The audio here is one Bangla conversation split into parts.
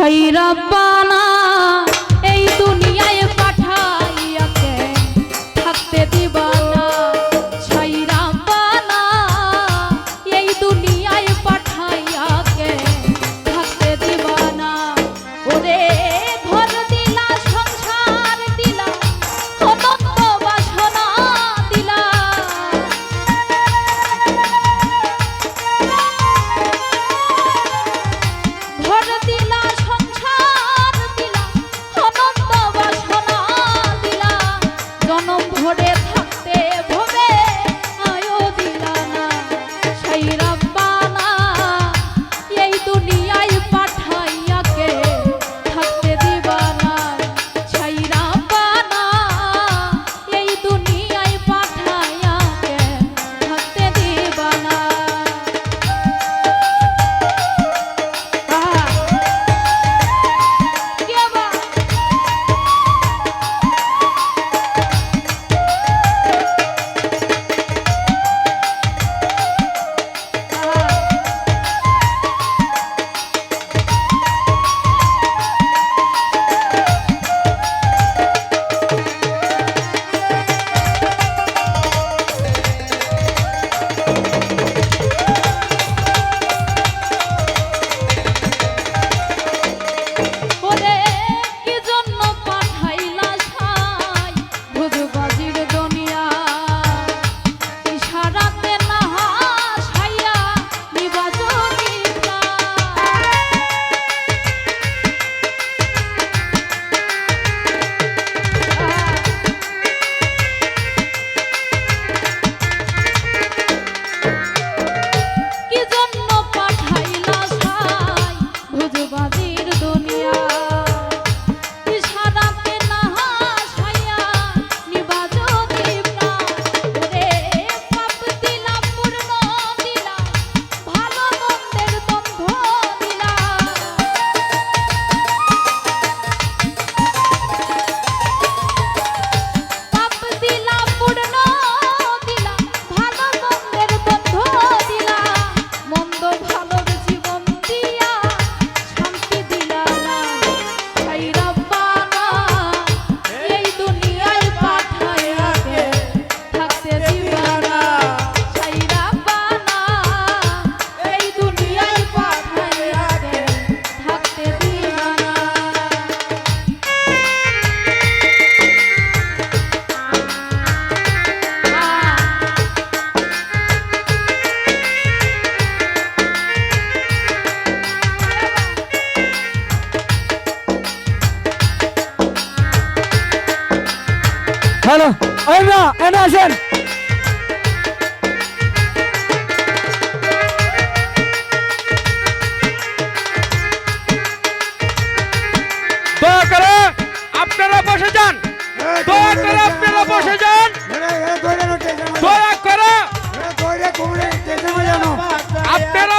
সাই রব্বানা। হ্যালো না এনে আসেন দয়া করে আপনারা বসে যান। দয়া করে আপনারা বসে যান। দয়া করে আপনারা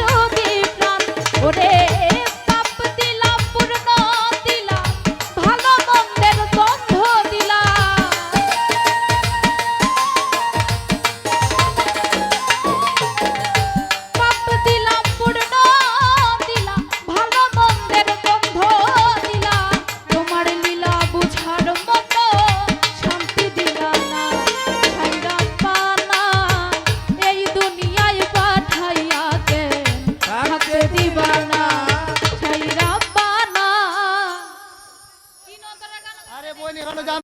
চোখ